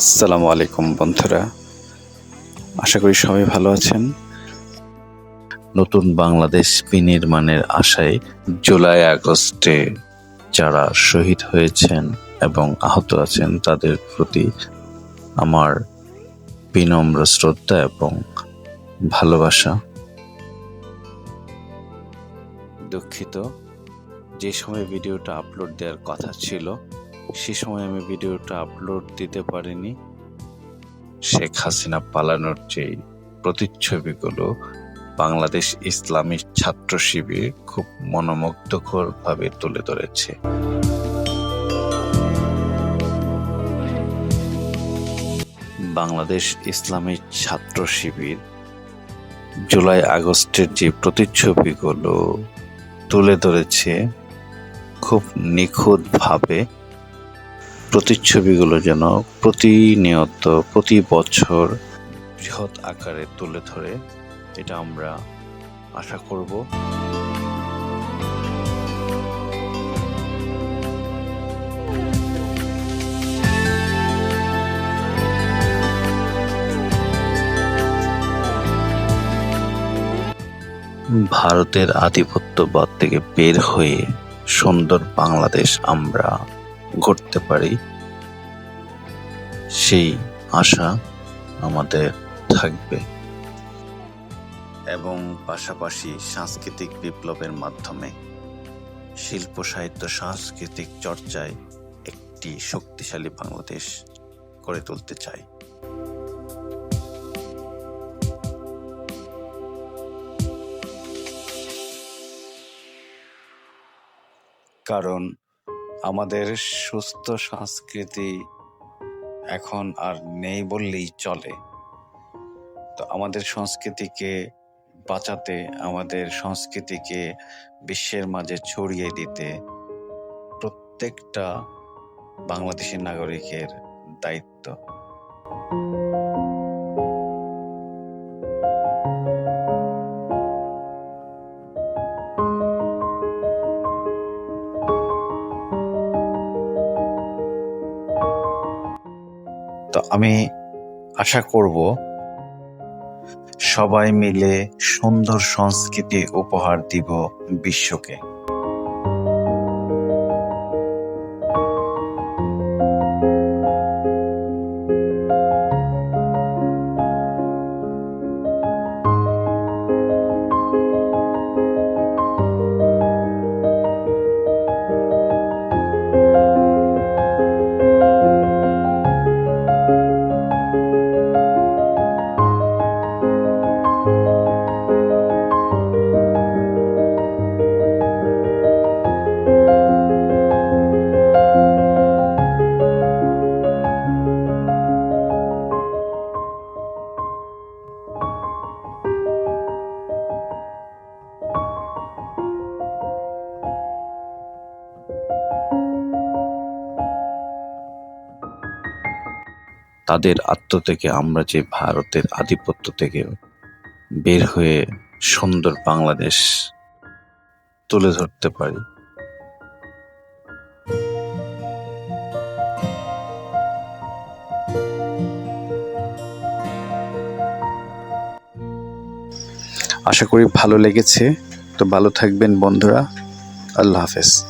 আসসালামু আলাইকুম বন্ধুরা। আশা করি সবাই ভালো আছেন। নতুন বাংলাদেশ বিনির্মাণের আশায় জুলাই আগস্টে যারা শহীদ হয়েছেন এবং আহত আছেন, তাদের প্রতি আমার বিনম্র শ্রদ্ধা এবং ভালোবাসা। দুঃখিত, যে সময় ভিডিওটা আপলোড দেওয়ার কথা ছিল সে সময় আমি ভিডিওটা আপলোড দিতে পারিনি। শেখ হাসিনা পালানোর যে প্রতিচ্ছবিগুলো, বাংলাদেশ ইসলামী ছাত্র শিবির খুব মনোমুগ্ধকর ভাবে তুলে ধরেছে। বাংলাদেশ ইসলামী ছাত্র শিবির জুলাই আগস্টের যে প্রতিচ্ছবিগুলো তুলে ধরেছে, খুব নিখুঁতভাবে প্রতিচ্ছবিগুলো যেন প্রতিনিয়ত, প্রতি বছর বৃহৎ আকারে তুলে ধরে, এটা আমরা আশা করব। ভারতের আধিপত্যবাদ থেকে বের হয়ে সুন্দর বাংলাদেশ আমরা গড়তে পারি, সেই আশা আমাদের থাকবে। এবং পাশাপাশি সাংস্কৃতিক বিপ্লবের মাধ্যমে শিল্প সাহিত্য, সাংস্কৃতিক চর্চায় একটি শক্তিশালী বাংলাদেশ গড়ে তুলতে চাই। কারণ আমাদের সুস্থ সংস্কৃতি এখন আর নেই বললেই চলে। তো আমাদের সংস্কৃতিকে বাঁচাতে, আমাদের সংস্কৃতিকে বিশ্বের মাঝে ছড়িয়ে দিতে প্রত্যেকটা বাংলাদেশের নাগরিকের দায়িত্ব। আমি আশা করব সবাই মিলে সুন্দর সংস্কৃতি উপহার দিব বিশ্বকে। তাদের আত্ম থেকে আমরা যে ভারতের আধিপত্য থেকে বের হয়ে সুন্দর বাংলাদেশ তুলে ধরতে পারি। আশা করি ভালো লেগেছে। তো ভালো থাকবেন বন্ধুরা। আল্লাহ হাফেজ।